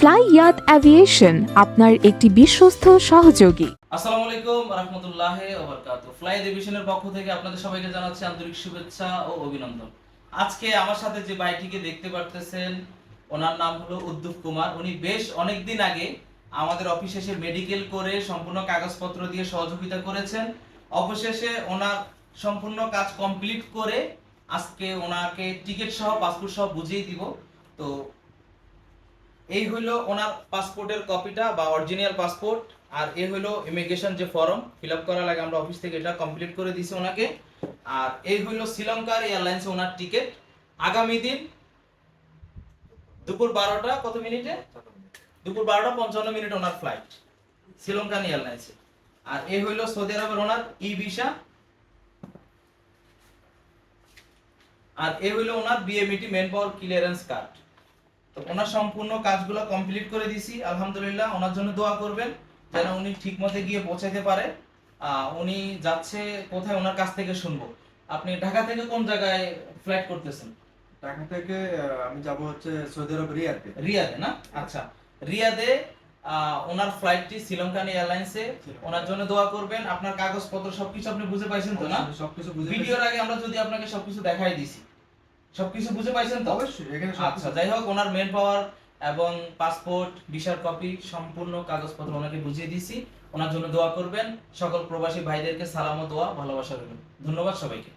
Fly ইয়াত aviation আপনার একটি বিশ্বস্ত সহযোগী। আসসালামু আলাইকুম রহমতুল্লাহ ওবরকাত ফ্লাই ডিভিশনের পক্ষ থেকে আপনাদের সবাইকে জানাচ্ছি আন্তরিক শুভেচ্ছা ও অভিনন্দন। আজকে আমার সাথে যে ভাইটিকে দেখতে পারতেছেন, ওনার নাম হলো উদ্দুপ কুমার। উনি বেশ অনেক দিন আগে আমাদের অফিসে এসে মেডিকেল করে সম্পূর্ণ কাগজপত্র দিয়ে সহযোগিতা করেছেন। অবশেষে ওনার সম্পূর্ণ কাজ কমপ্লিট করে আজকে ওনাকে টিকিট সহ, পাসপোর্ট সহ বুঝিয়ে দিব। তো এই হইল ওনার পাসপোর্টের কপিটা বা অরিজিনাল পাসপোর্ট, আর এ হইল ইমিগ্রেশন যে ফর্ম ফিল আপ করা লাগে আমরা অফিস থেকে এটা কমপ্লিট করে দিছি ওনাকে। আর এই হইল শ্রীলঙ্কার এয়ারলাইন্স ওনার টিকিট। আগামী দিন দুপুর বারোটা, কত মিনিটে? দুপুর বারোটা পঞ্চান্ন মিনিট ওনার ফ্লাইট শ্রীলঙ্কান এয়ারলাইন্সে আর এই হইল সৌদি আরবের ওনার ই ভিসা। আর এই হইল ওনার BMET manpower clearance card ওনার সম্পূর্ণ কাজগুলো কমপ্লিট করে দিছি আলহামদুলিল্লাহ। ওনার জন্য দোয়া করবেন যেন উনি ঠিক মতো গিয়ে পৌঁছাতে পারে। উনি যাচ্ছে কোথায় ওনার কাছ থেকে শুনব। আপনি ঢাকা থেকে কোন জায়গায় ফ্লাইট করতেছেন? ঢাকা থেকে আমি যাব হচ্ছে সৌদি আরব রিয়াদে। রিয়াদে না? আচ্ছা। রিয়াদে ওনার ফ্লাইটটি শ্রীলঙ্কান এয়ারলাইন্সে। ওনার জন্য দোয়া করবেন। আপনার কাগজপত্র সবকিছু আপনি বুঝে পাইছেন তো না? সবকিছু বুঝে ভিডিওর আগে আমরা যদি আপনাকে সবকিছু দেখাই দিছি। সবকিছু বুঝে পাইছেন তো? অবশ্যই এখানে আচ্ছা যাই হোক ওনার মেন পাওয়ার এবং পাসপোর্ট ভিসার কপি সম্পূর্ণ কাগজপত্র ওনাকে বুঝিয়ে দিছি। ওনার জন্য দোয়া করবেন। সকল প্রবাসী ভাইদেরকে সালাম ও দোয়া ভালোবাসা রইল। ধন্যবাদ সবাইকে।